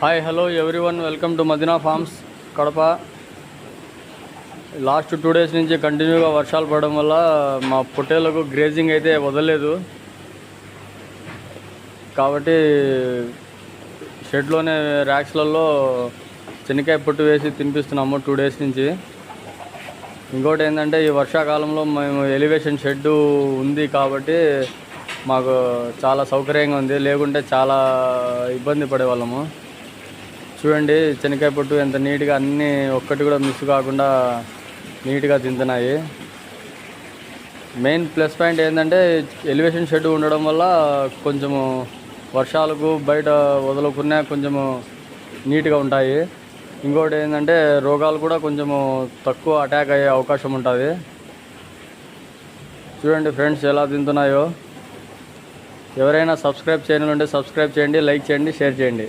Hi hello everyone welcome to Madina farms Kadapa last two days నుంచి కంటిన్యూగా వర్షాలు పడడం వల్ల మా పొట్టేళ్ళకు గ్రేజింగ్ అయితే వదలలేదు. కాబట్టి షెడ్లోనే ర్యాక్స్లలో శనక్కాయ పొట్టు వేసి తినిపిస్తున్నాము టూ డేస్ నుంచి. ఇంకోటి ఏంటంటే ఈ వర్షాకాలంలో మేము ఎలివేషన్ షెడ్ ఉంది కాబట్టి మాకు చాలా సౌకర్యంగా ఉంది. లేకుంటే చాలా ఇబ్బంది పడేవాళ్ళము. చూడండి శనగకాయ పొట్టు ఎంత నీట్గా అన్నీ ఒక్కటి కూడా మిస్ కాకుండా నీట్గా తింటున్నాయి. మెయిన్ ప్లస్ పాయింట్ ఏంటంటే ఎలివేషన్ షెడ్ ఉండడం వల్ల కొంచెము వర్షాలకు బయట వదలకున్నా కొంచెము నీట్గా ఉంటాయి. ఇంకోటి ఏంటంటే రోగాలు కూడా కొంచెము తక్కువ అటాక్ అయ్యే అవకాశం ఉంటుంది. చూడండి ఫ్రెండ్స్ ఎలా తింటున్నాయో. ఎవరైనా సబ్స్క్రైబ్ చేయని ఉంటే సబ్స్క్రైబ్ చేయండి లైక్ చేయండి షేర్ చేయండి.